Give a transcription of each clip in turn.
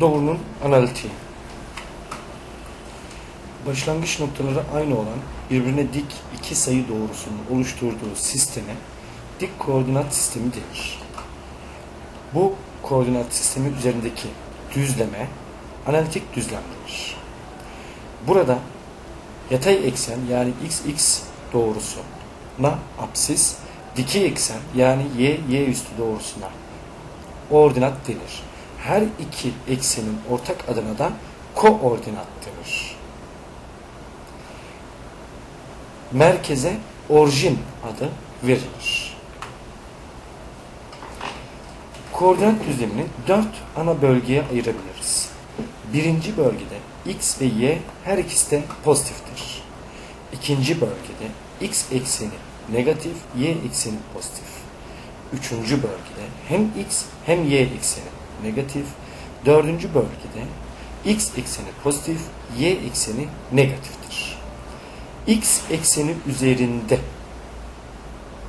Doğrunun analitiği. Başlangıç noktaları aynı olan birbirine dik iki sayı doğrusunun oluşturduğu sisteme dik koordinat sistemi denir. Bu koordinat sistemi üzerindeki düzleme analitik düzlem denir. Burada yatay eksen yani x-x doğrusuna apsis, dikey eksen yani y, y üstü doğrusuna ordinat denir. Her iki eksenin ortak adına da koordinat denir. Merkeze orijin adı verilir. Koordinat düzlemini dört ana bölgeye ayırabiliriz. Birinci bölgede x ve y her ikisi de pozitiftir. İkinci bölgede x ekseni negatif, y ekseni pozitif. Üçüncü bölgede hem x hem y ekseni negatif. Dördüncü bölgede x ekseni pozitif, y ekseni negatiftir. x ekseni üzerinde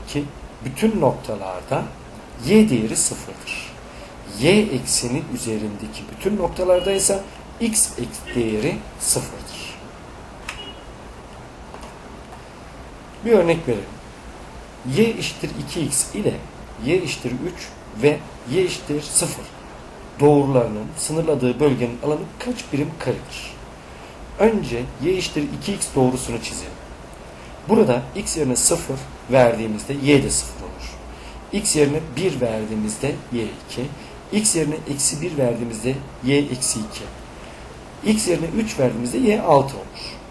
ki bütün noktalarda y değeri sıfırdır. y ekseni üzerindeki bütün noktalarda ise x değeri sıfırdır. Bir örnek verelim. y eşittir 2x ile y eşittir 3 ve y eşittir 0 doğrularının sınırladığı bölgenin alanı kaç birim karedir? Önce y eşittir 2x doğrusunu çizelim. Burada x yerine 0 verdiğimizde y de 0 olur. x yerine 1 verdiğimizde y 2. x yerine eksi 1 verdiğimizde y eksi 2. x yerine 3 verdiğimizde y 6 olur.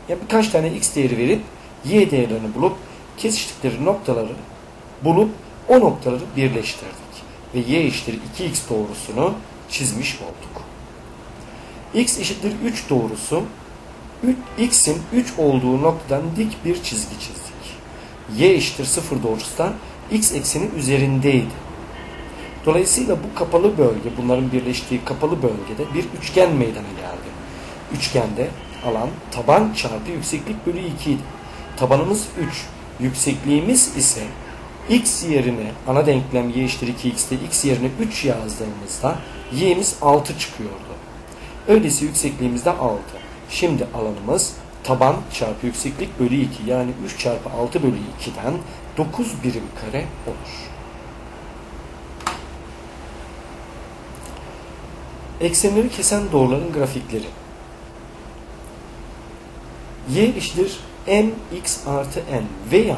Yani birkaç tane x değeri verip y değerlerini bulup kesiştikleri noktaları bulup o noktaları birleştirdik. Ve y eşittir 2x doğrusunu çizmiş olduk. x eşittir 3 doğrusu x'in 3 olduğu noktadan dik bir çizgi çizdik. y eşittir 0 doğrusu da x ekseni üzerindeydi. Dolayısıyla bu kapalı bölge, bunların birleştiği kapalı bölgede bir üçgen meydana geldi. Üçgende alan taban çarpı yükseklik bölü 2 idi. Tabanımız 3, yüksekliğimiz ise x yerine ana denklem y eşittir 2x'te x yerine 3 yazdığımızda y'miz 6 çıkıyordu. Öyleyse yüksekliğimiz de 6. Şimdi alanımız taban çarpı yükseklik bölü 2 yani 3 çarpı 6 bölü 2'den 9 birim kare olur. Eksenleri kesen doğruların grafikleri. y eşittir mx artı n veya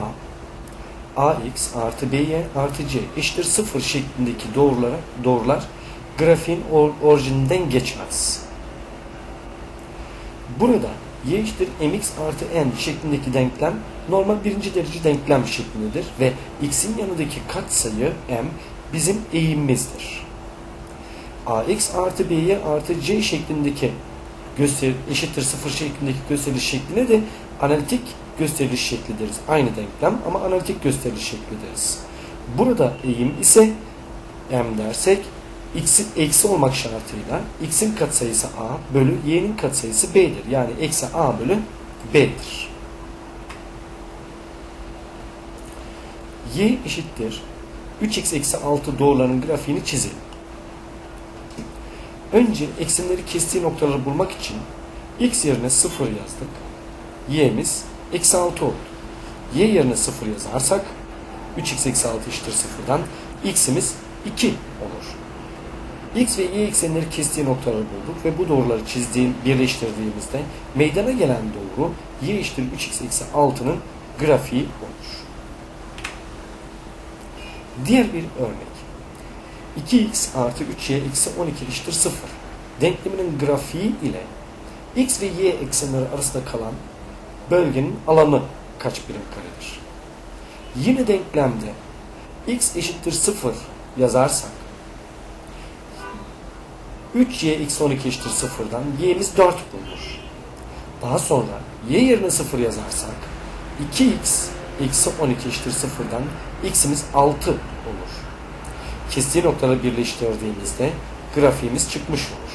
ax artı by artı c eşittir 0 şeklindeki doğrulara, doğrular grafiğin or, orijinden geçmez. Burada y eşittir mx artı n şeklindeki denklem normal birinci derece denklem şeklindedir ve x'in yanındaki katsayı m bizim eğimimizdir. ax artı by artı c şeklindeki göster eşittir sıfır şeklindeki gösteriş şekline de analitik gösteriş şekli deriz. Aynı denklem ama analitik gösteriş şekli deriz. Burada eğim ise m dersek x'in eksi olmak şartıyla x'in katsayısı a bölü y'nin katsayısı b'dir. Yani eksi a bölü b'dir. y eşittir 3x eksi 6 doğrularının grafiğini çizelim. Önce eksenleri kestiği noktaları bulmak için x yerine 0 yazdık. y'miz eksi 6 oldu. y yerine 0 yazarsak 3x eksi 6 eşittir 0'dan x'imiz 2 olur. x ve y eksenleri kestiği noktaları bulduk ve bu doğruları çizdiğim, birleştirdiğimizde meydana gelen doğru y eşittir 3x eksi 6'nın grafiği olur. Diğer bir örnek. 2x artı 3y eksi 12 eşittir 0. Denkleminin grafiği ile x ve y eksenleri arasında kalan bölgenin alanı kaç birim karedir? Yine denklemde x eşittir 0 yazarsak 3y eksi 12 eşittir 0'dan y'miz 4 bulunur. Daha sonra y yerine 0 yazarsak 2x eksi 12 eşittir 0'dan x'imiz 6 olur. Kestiği noktaları birleştirdiğimizde grafiğimiz çıkmış olur.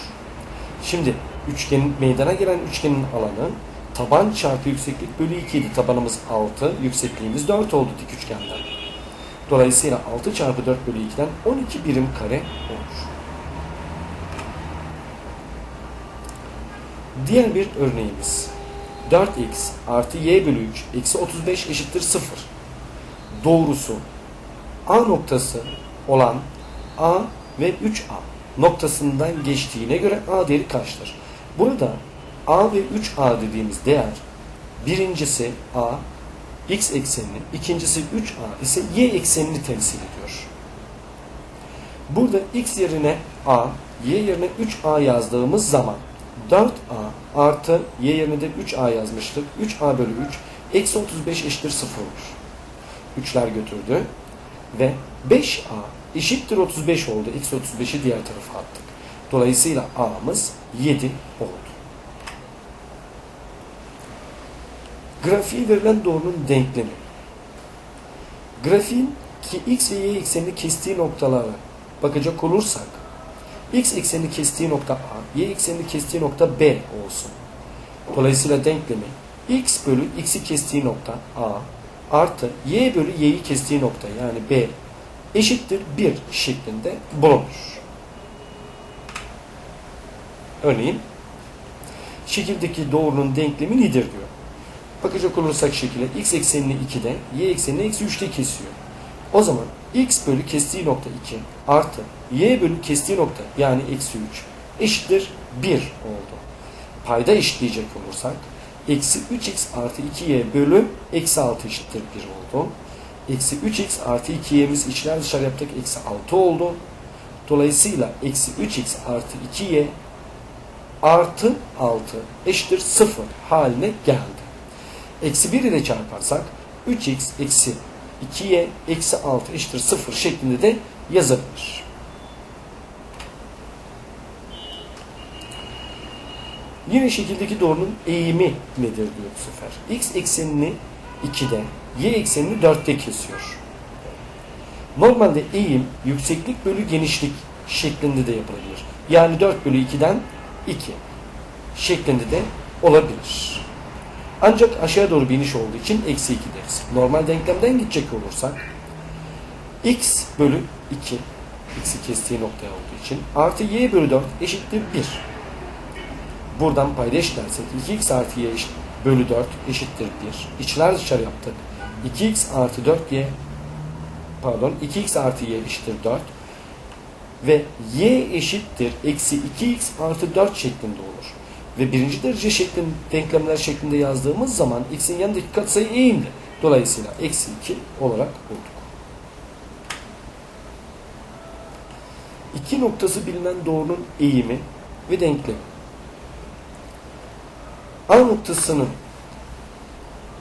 Şimdi üçgenin meydana gelen üçgenin alanı taban çarpı yükseklik bölü 2 idi. Tabanımız 6, yüksekliğimiz 4 oldu dik üçgenden. Dolayısıyla 6 çarpı 4 bölü 2'den 12 birim kare olur. Diğer bir örneğimiz. 4x artı y bölü 3 eksi 35 eşittir 0. Doğrusu A noktası olan A ve 3A noktasından geçtiğine göre A değeri kaçtır? Burada A ve 3A dediğimiz değer birincisi A x eksenini, ikincisi 3A ise y eksenini temsil ediyor. Burada x yerine A, y yerine 3A yazdığımız zaman 4A artı y yerine de 3A yazmıştık. 3A bölü 3 eksi 35 eşittir 0 olur. 3'ler götürdü ve 5A eşittir 35 oldu. Eksi 35'i diğer tarafa attık. Dolayısıyla A'mız 7 oldu. Grafiği verilen doğrunun denklemi. Grafiğin ki x ve y eksenini kestiği noktalara bakacak olursak x eksenini kestiği nokta A, y eksenini kestiği nokta B olsun. Dolayısıyla denklemi x bölü x'i kestiği nokta A artı y bölü y'yi kestiği nokta yani B eşittir 1 şeklinde bulunur. Örneğin şekildeki doğrunun denklemi nedir diyor. Bakacak olursak şekilde x eksenini 2'de, y eksenini eksi 3'te kesiyor. O zaman x bölü kestiği nokta 2 artı y bölü kestiği nokta yani eksi 3 eşittir 1 oldu. Payda eşitleyecek olursak eksi 3x artı 2y bölü eksi 6 eşittir 1 oldu. Eksi 3x artı 2y'miz içler dışarı yaptık eksi 6 oldu. Dolayısıyla eksi 3x artı 2y artı 6 eşittir 0 haline geldi. Eksi 1 ile çarparsak 3x eksi 2y eksi 6 eşittir 0 şeklinde de yazabilir. Yine şekildeki doğrunun eğimi nedir diyor bu sefer. x eksenini 2'de, y eksenini 4'te kesiyor. Normalde eğim yükseklik bölü genişlik şeklinde de yapılabilir. Yani 4 bölü 2'den 2 şeklinde de olabilir. Ancak aşağı doğru bir iniş olduğu için eksi 2 deriz. Normal denklemden gidecek olursak x bölü 2 x'i kestiği noktaya olduğu için artı y bölü 4 eşittir 1. Buradan payda eşitlersek 2x artı y bölü 4 eşittir 1. İçler dışarı yaptık. 2x artı 4y pardon 2x artı y eşittir 4 ve y eşittir eksi 2x artı 4 şeklinde olur. Ve birinci derece şeklinde, denklemler şeklinde yazdığımız zaman x'in yanındaki katsayı eğimli. Dolayısıyla eksi 2 olarak bulduk. İki noktası bilinen doğrunun eğimi ve denklemi. A noktasının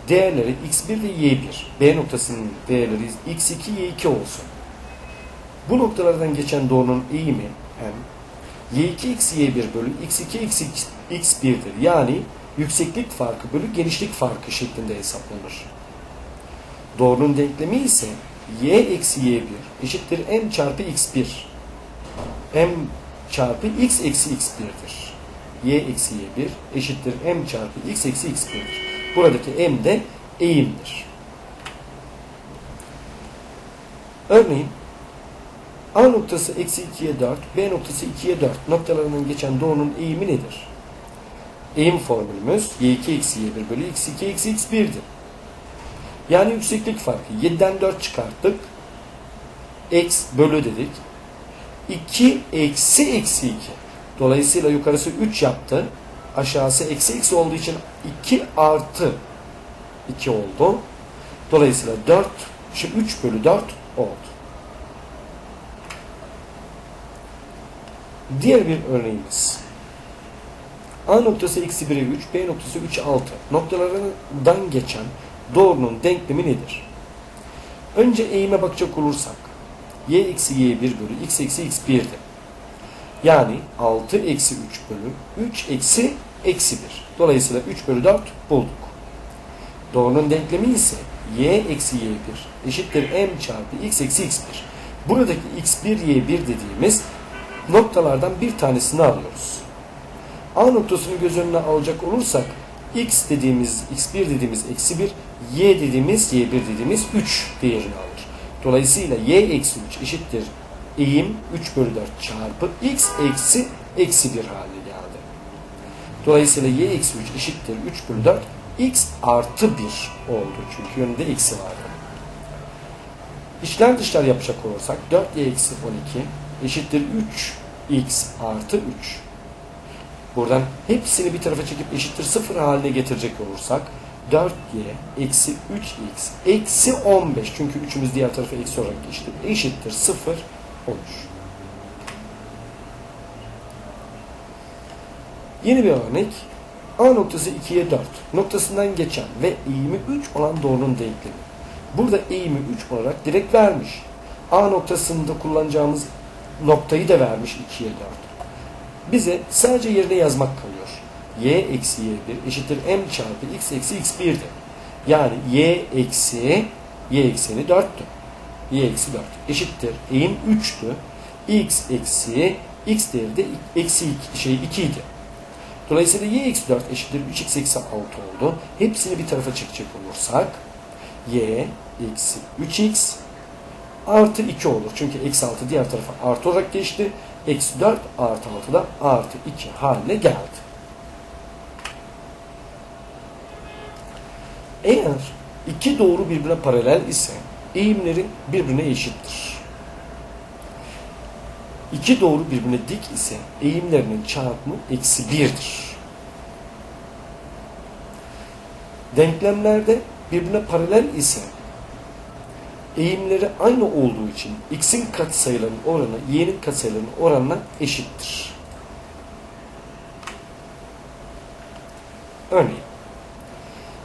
değerleri x1 ve y1. B noktasının değerleri x2, y2 olsun. Bu noktalardan geçen doğrunun eğimi m y2 eksi y1 bölü x2 eksi x1'dir. Yani yükseklik farkı bölü genişlik farkı şeklinde hesaplanır. Doğrunun denklemi ise y eksi y1 eşittir m çarpı x1. m çarpı x eksi x1'dir. y eksi y1 eşittir m çarpı x eksi x1'dir. Buradaki m de eğimdir. Örneğin A noktası eksi 2'ye 4, B noktası 2'ye 4 noktalarından geçen doğrunun eğimi nedir? Eğim formülümüz y2 eksi y1 bölü x2 eksi x1'dir. Yani yükseklik farkı 7'den 4 çıkarttık. X bölü dedik. 2 eksi eksi 2. Dolayısıyla yukarısı 3 yaptı. Aşağısı eksi eksi olduğu için 2 artı 2 oldu. Dolayısıyla 4, şu 3 bölü 4 oldu. Diğer bir örneğimiz. A noktası eksi 1'e 3, B noktası 3'e 6 noktalarından geçen doğrunun denklemi nedir? Önce eğime bakacak olursak y eksi y1 bölü x eksi x1'dir. Yani 6 eksi 3 bölü 3 eksi eksi 1. Dolayısıyla 3 bölü 4 bulduk. Doğrunun denklemi ise y eksi y1 eşittir m çarpı x eksi x1. Buradaki x1 y1 dediğimiz noktalardan bir tanesini alıyoruz. A noktasını göz önüne alacak olursak x dediğimiz, x1 dediğimiz eksi 1, y dediğimiz, y1 dediğimiz 3 değerini alır. Dolayısıyla y eksi 3 eşittir eğim 3 bölü 4 çarpı x eksi eksi 1 haline geldi. Dolayısıyla y eksi 3 eşittir 3 bölü 4. x artı 1 oldu. Çünkü yönünde eksi vardı. İçler dışlar yapacak olursak 4y eksi 12 eşittir 3x artı 3. Buradan hepsini bir tarafa çekip eşittir 0 haline getirecek olursak 4y eksi 3x eksi 15 çünkü üçümüz diğer tarafa eksi olarak geçti. Eşittir 0 olur. Yeni bir örnek. A noktası 2'ye 4 noktasından geçen ve eğimi 3 olan doğrunun denklemi. Burada eğimi 3 olarak direkt vermiş. A noktasında kullanacağımız noktayı da vermiş 2'ye 4. Bize sadece yerine yazmak kalıyor. y eksi y1 eşittir m çarpı x eksi x1'di. Yani y eksi y ekseni 4'tü. y eksi 4 eşittir eğim 3'tü. x eksi x değeri de eksi 2, şey 2 idi. Dolayısıyla y eksi 4 eşittir 3x eksi 6 oldu. Hepsini bir tarafa çekecek olursak y eksi 3x artı 2 olur. Çünkü eksi 6 diğer tarafa artı olarak geçti. Eksi 4 artı 6 da artı 2 haline geldi. Eğer iki doğru birbirine paralel ise eğimleri birbirine eşittir. İki doğru birbirine dik ise eğimlerinin çarpımı eksi 1'dir. Denklemlerde birbirine paralel ise eğimleri aynı olduğu için x'in katsayılarının oranı y'nin katsayılarının oranına eşittir. Örneğin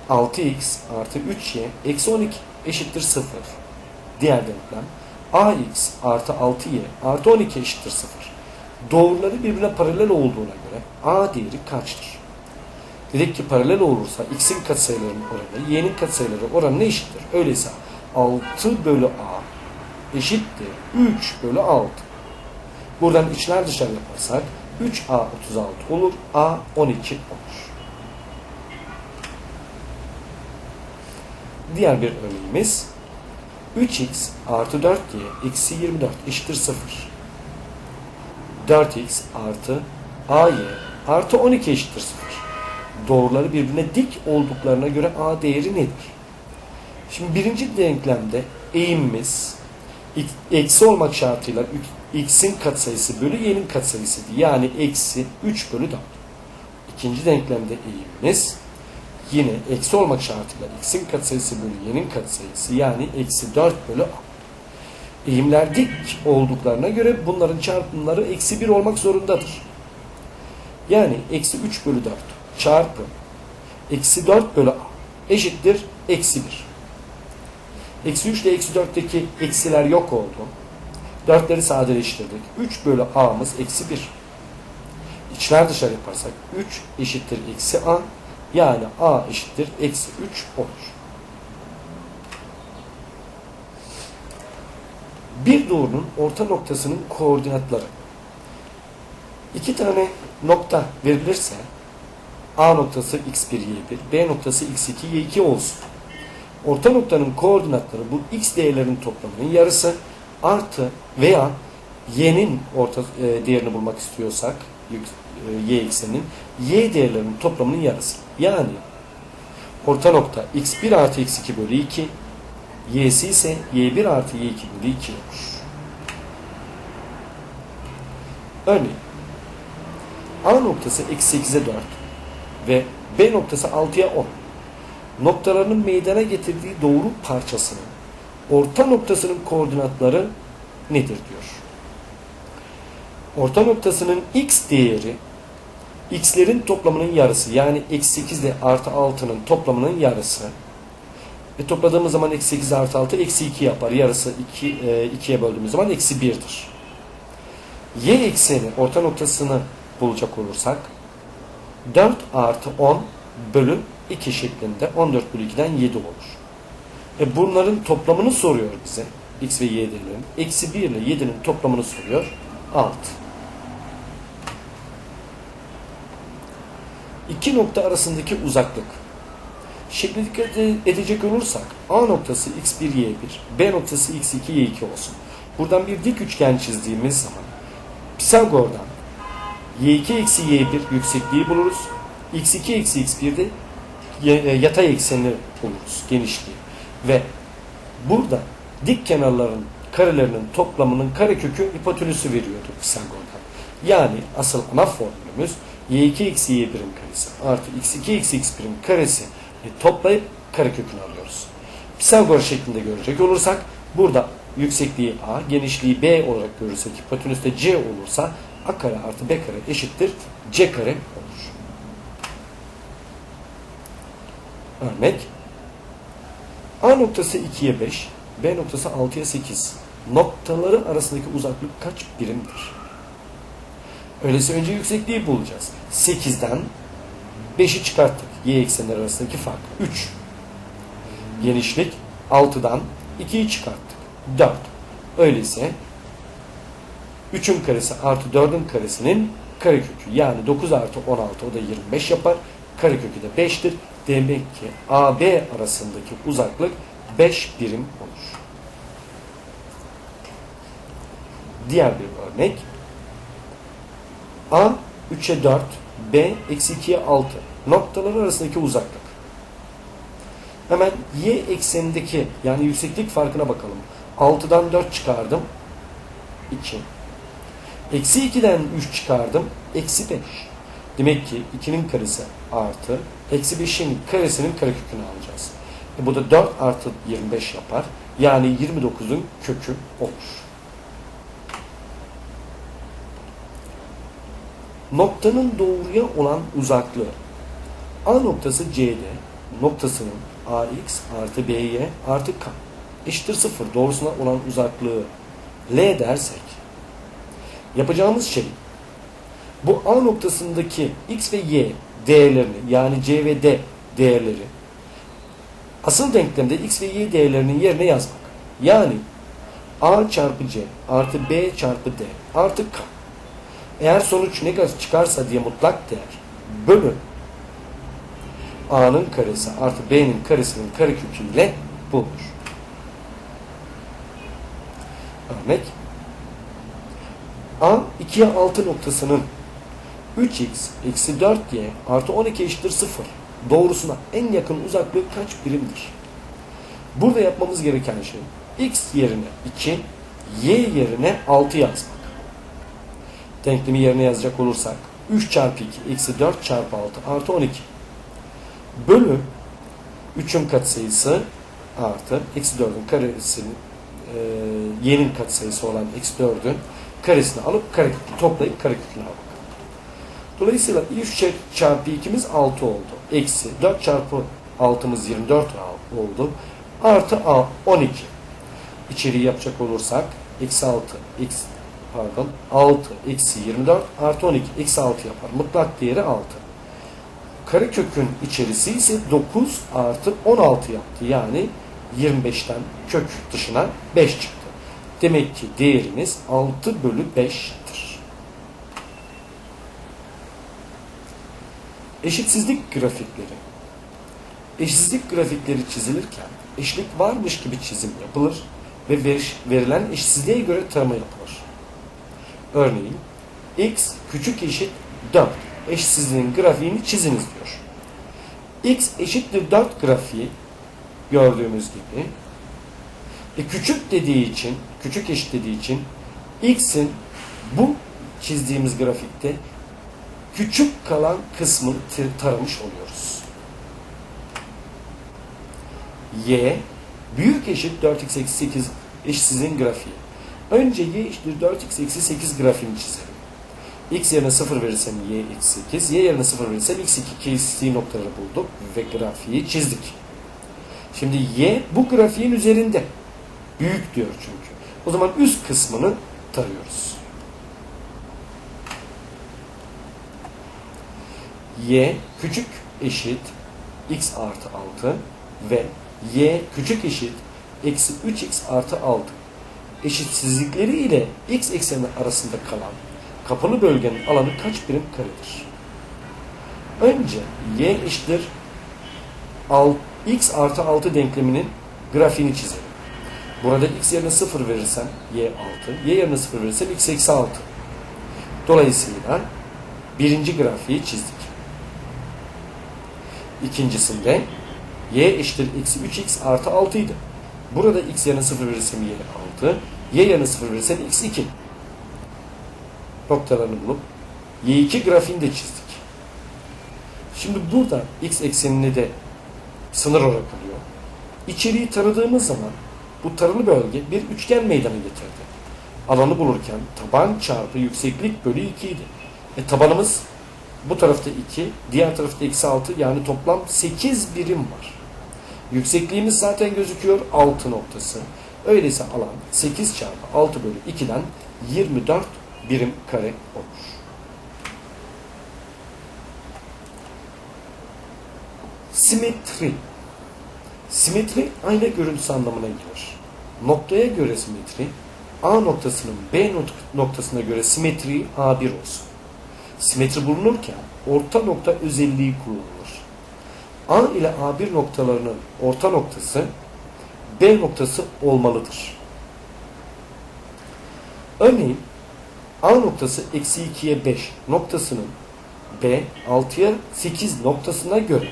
6x artı 3y eksi 12 eşittir 0. Diğer denklem ax artı 6y artı 12 eşittir 0. Doğruları birbirine paralel olduğuna göre a değeri kaçtır? Dedik ki paralel olursa x'in katsayılarının oranı y'nin katsayıları oranına eşittir. Öyleyse 6 bölü a eşittir 3 bölü 6. Buradan içler dışarı yaparsak 3a 36 olur. a 12 olur. Diğer bir örneğimiz 3x artı 4y eksi 24 eşittir 0. 4x artı ay artı 12 eşittir 0. Doğruları birbirine dik olduklarına göre a değeri nedir? Şimdi birinci denklemde eğimimiz eksi olmak şartıyla x'in katsayısı bölü y'nin katsayısıydı. Yani eksi 3 bölü 4. İkinci denklemde eğimimiz yine eksi olmak şartıyla x'in katsayısı bölü y'nin katsayısı yani eksi 4 bölü a. Eğimler dik olduklarına göre bunların çarpımları eksi 1 olmak zorundadır. Yani eksi 3 bölü 4 çarpı eksi 4 bölü a eşittir eksi 1. Eksi 3 ile eksi 4'teki eksiler yok oldu. 4'leri sadeleştirdik. 3 bölü a'mız eksi 1. İçler dışarı yaparsak 3 eşittir eksi a. Yani a eşittir eksi 3 olur. Bir doğrunun orta noktasının koordinatları. İki tane nokta verilirse A noktası x1, y1, B noktası x2, y2 olsun. Orta noktanın koordinatları bu x değerlerin toplamının yarısı artı veya y'nin orta e, değerini bulmak istiyorsak e, y ekseninin y değerlerinin toplamının yarısı. Yani orta nokta x1 artı x2 bölü 2 y'si ise y1 artı y2 bölü 2 olur. Örneğin A noktası eksi 8'e 4 ve B noktası 6'ya 10 noktalarının meydana getirdiği doğru parçasının orta noktasının koordinatları nedir diyor. Orta noktasının x değeri x'lerin toplamının yarısı yani eksi 8 ile artı 6'nın toplamının yarısı. E topladığımız zaman eksi 8 artı 6 eksi 2 yapar. Yarısı 2, e, 2'ye böldüğümüz zaman eksi 1'dir. Y ekseni orta noktasını bulacak olursak 4 artı 10 bölü 2 şeklinde 14 bölü 2'den 7 olur. E bunların toplamını soruyor bize. X ve Y değerlerinin. Eksi 1 ile 7'nin toplamını soruyor. 6. İki nokta arasındaki uzaklık. Şekle dikkat edecek olursak A noktası x1, y1, B noktası x2, y2 olsun. Buradan bir dik üçgen çizdiğimiz zaman Pisagor'dan y2 eksi y1 yüksekliği buluruz. X2 eksi x1'de y- e, yatay eksenli buluruz genişliği. Ve burada dik kenarların karelerinin toplamının karekökü hipotenüsü veriyordu Pisagor'dan. Yani asıl ana formülümüz y2 eksi y1'in karesi artı x2 eksi x1'in karesi toplayıp karekökünü alıyoruz. Pisagor şeklinde görecek olursak burada yüksekliği a, genişliği b olarak görürsek hipotenüs de c olursa a kare artı b kare eşittir c kare olur. Örnek A noktası 2'ye 5, B noktası 6'ya 8. Noktaları arasındaki uzaklık kaç birimdir? Öyleyse önce yüksekliği bulacağız. 8'den 5'i çıkarttık. Y eksenleri arasındaki fark 3. Genişlik 6'dan 2'yi çıkarttık. 4. Öyleyse 3'ün karesi artı 4'ün karesinin karekökü. Yani 9 artı 16 o da 25 yapar. Karekökü de 5'tir. Demek ki AB arasındaki uzaklık 5 birim olur. Diğer bir örnek. A 3'e 4, B eksi 2'ye 6. Noktalar arasındaki uzaklık. Hemen y eksenindeki yani yükseklik farkına bakalım. 6'dan 4 çıkardım. 2. Eksi 2'den 3 çıkardım. Eksi 5. Demek ki 2'nin karesi artı eksi 5'in karesinin karekökünü alacağız. E bu da 4 artı 25 yapar. Yani 29'un kökü olur. Noktanın doğruya olan uzaklığı. A noktası C'de noktasının AX artı BY artı K eşittir 0 doğrusuna olan uzaklığı L dersek yapacağımız şey bu A noktasındaki X ve Y değerlerini yani C ve D değerleri asıl denklemde X ve Y değerlerinin yerine yazmak. Yani A çarpı C artı B çarpı D artı K. Eğer sonuç negatif çıkarsa diye mutlak değer bölü A'nın karesi artı B'nin karesinin kareköküyle bulunur. Örnek A 2'ye 6 noktasının 3x eksi 4y artı 12 eşittir 0 doğrusuna en yakın uzaklığı kaç birimdir? Burada yapmamız gereken şey x yerine 2, y yerine 6 yazmak. Denklemi yerine yazacak olursak 3 çarpı 2 eksi 4 çarpı 6 artı 12 bölü 3'ün katsayısı artı eksi 4'ün karesinin e, y'nin katsayısı olan eksi 4'ün karesini alıp karekökünü toplayıp karekökünü almak. Dolayısıyla 3 çarpı 2'miz 6 oldu. Eksi 4 çarpı 6'mız 24 oldu. Artı A 12. İçeriği yapacak olursak eksi 6 eksi pardon 6 eksi 24 artı 12 eksi 6 yapar. Mutlak değeri 6. Karekökün içerisi ise 9 artı 16 yaptı. Yani 25'ten kök dışına 5 çıktı. Demek ki değerimiz 6 bölü 5'tir. Eşitsizlik grafikleri. Eşitsizlik grafikleri çizilirken eşlik varmış gibi çizim yapılır ve verilen eşitsizliğe göre tarama yapılır. Örneğin x küçük eşit 4 eşitsizliğin grafiğini çiziniz diyor. x eşittir 4 grafiği gördüğümüz gibi e, küçük dediği için, küçük eşit dediği için x'in bu çizdiğimiz grafikte küçük kalan kısmını taramış oluyoruz. y büyük eşit 4x eksi 8 eşsizliğin grafiği. Önce y eşittir 4x eksi 8 grafiğini çizelim. x yerine 0 verirsem y eksi 8, y yerine 0 verirsem x2 kestiği noktaları bulduk ve grafiği çizdik. Şimdi y bu grafiğin üzerinde. Büyük diyor çünkü. O zaman üst kısmını tarıyoruz. Y küçük eşit x artı 6 ve y küçük eşit eksi 3x artı 6 eşitsizlikleri ile x ekseni arasında kalan kapalı bölgenin alanı kaç birim karedir? Önce y eşittir x artı 6 denkleminin grafiğini çizelim. Burada x yerine 0 verirsem y 6, y yerine 0 verirsem x eksi 6. Dolayısıyla birinci grafiği çizdik. İkincisinde y eşittir eksi 3x artı 6 idi. Burada x yerine 0 verirsem y 6, y yerine 0 verirsem x 2. Noktalarını bulup y2 grafiğini de çizdik. Şimdi burada x eksenini de sınır olarak alıyor. İçeriği tanıdığımız zaman bu taralı bölge bir üçgen meydana getirdi. Alanı bulurken taban çarpı yükseklik bölü 2 idi. E, tabanımız bu tarafta 2, diğer tarafta eksi 6 yani toplam 8 birim var. Yüksekliğimiz zaten gözüküyor 6 noktası. Öyleyse alan 8 çarpı 6 bölü 2'den 24 birim kare olur. Simetri. Simetri ayna görüntüsü anlamına gelir. Noktaya göre simetri, A noktasının B nok- noktasına göre simetri A1 olsun. Simetri bulunurken orta nokta özelliği kullanılır. A ile A1 noktalarının orta noktası B noktası olmalıdır. Örneğin A noktası eksi 2'ye 5 noktasının B 6'ya 8 noktasına göre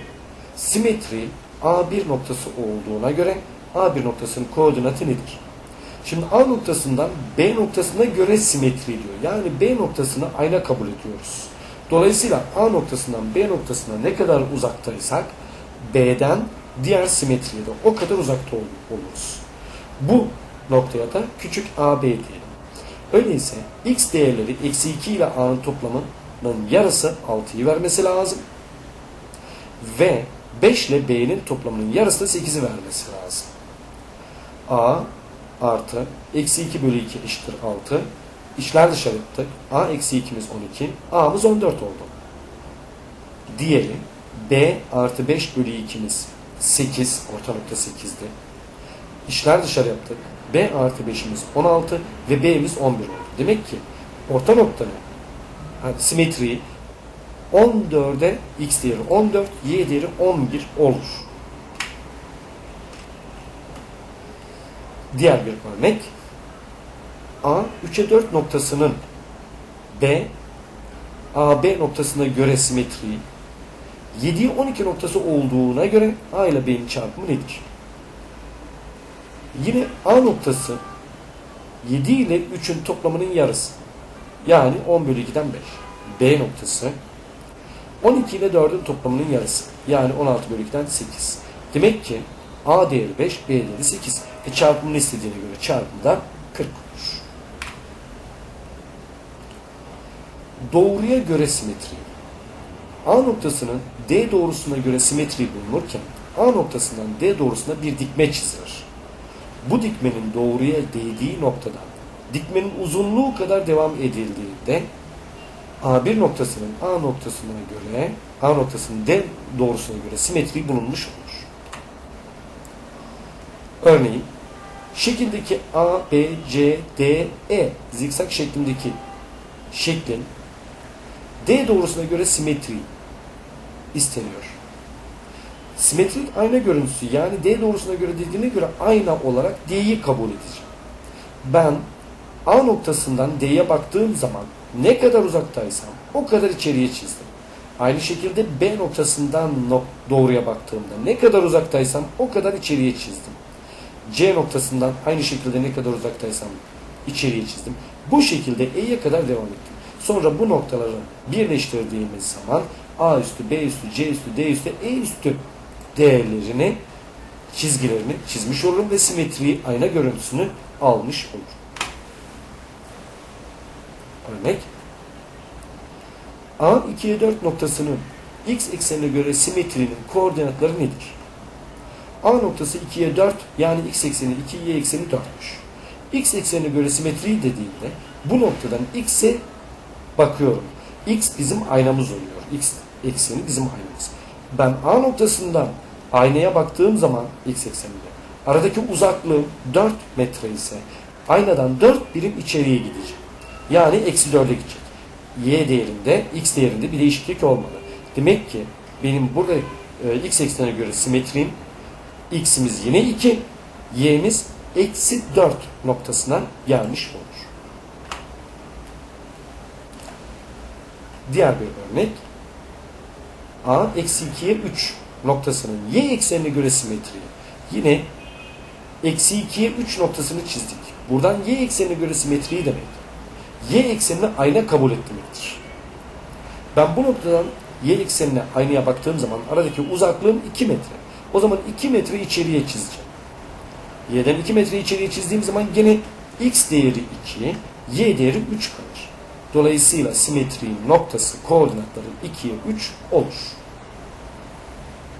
simetri A1 noktası olduğuna göre A1 noktasının koordinatı nedir? Şimdi A noktasından B noktasına göre simetri diyor. Yani B noktasını ayna kabul ediyoruz. Dolayısıyla A noktasından B noktasına ne kadar uzaktaysak B'den diğer simetriye de o kadar uzakta ol- oluruz. Bu noktaya da küçük AB diyelim. Öyleyse x değerleri eksi 2 ile a'nın toplamının yarısı 6'yı vermesi lazım. Ve 5 ile b'nin toplamının yarısı da 8'i vermesi lazım. a artı eksi 2 bölü 2 eşittir 6. İşler dışarı yaptık. a eksi 2'miz 12. a'mız 14 oldu. Diğeri b artı 5 bölü 2'miz 8. Orta nokta 8'di. İşler dışarı yaptık. B artı 5'imiz 16 ve B'miz 11 oldu. Demek ki orta noktanın yani simetriyi 14'e x değeri 14, y değeri 11 olur. Diğer bir örnek. A 3'e 4 noktasının B AB noktasına göre simetriyi 7'ye 12 noktası olduğuna göre A ile B'nin çarpımı nedir? Yine A noktası 7 ile 3'ün toplamının yarısı. Yani 10 bölü 2'den 5. B noktası 12 ile 4'ün toplamının yarısı. Yani 16 bölü 2'den 8. Demek ki A değeri 5, B değeri 8. E çarpımını istediğine göre çarpım da 40 olur. Doğruya göre simetri. A noktasının D doğrusuna göre simetri bulunurken A noktasından D doğrusuna bir dikme çizilir. Bu dikmenin doğruya değdiği noktadan dikmenin uzunluğu kadar devam edildiğinde A1 noktasının A noktasına göre A noktasının D doğrusuna göre simetri bulunmuş olur. Örneğin şekildeki A, B, C, D, E zikzak şeklindeki şeklin D doğrusuna göre simetri isteniyor. Simetrik ayna görüntüsü yani D doğrusuna göre dediğine göre ayna olarak D'yi kabul edeceğim. Ben A noktasından D'ye baktığım zaman ne kadar uzaktaysam o kadar içeriye çizdim. Aynı şekilde B noktasından nok- doğruya baktığımda ne kadar uzaktaysam o kadar içeriye çizdim. C noktasından aynı şekilde ne kadar uzaktaysam içeriye çizdim. Bu şekilde E'ye kadar devam ettim. Sonra bu noktaları birleştirdiğimiz zaman A üstü, B üstü, C üstü, D üstü, E üstü değerlerini, çizgilerini çizmiş olurum ve simetriyi, ayna görüntüsünü almış olurum. Örnek A 2'ye 4 noktasının x eksenine göre simetrinin koordinatları nedir? A noktası 2'ye 4 yani x ekseni 2, y ekseni 4'müş. X eksenine göre simetri dediğimde bu noktadan x'e bakıyorum. X bizim aynamız oluyor. X ekseni bizim aynamız. Ben A noktasından aynaya baktığım zaman x ekseninde aradaki uzaklığım 4 metre ise aynadan 4 birim içeriye gideceğim. Yani eksi 4'e gidecek. Y değerinde, x değerinde bir değişiklik olmalı. Demek ki benim burada e, x eksenine göre simetrim x'imiz yine 2, y'miz eksi 4 noktasına gelmiş olur. Diğer bir örnek. A eksi 2'ye 3 noktasının y eksenine göre simetriği. Yine eksi 2'ye 3 noktasını çizdik. Buradan y eksenine göre simetriği demek. Y eksenine ayna kabul et demektir. Ben bu noktadan y eksenine aynaya baktığım zaman aradaki uzaklığım 2 metre. O zaman 2 metre içeriye çizeceğim. Y'den 2 metre içeriye çizdiğim zaman gene x değeri 2, y değeri 3 kalır. Dolayısıyla simetriğin noktası koordinatları 2'ye 3 olur.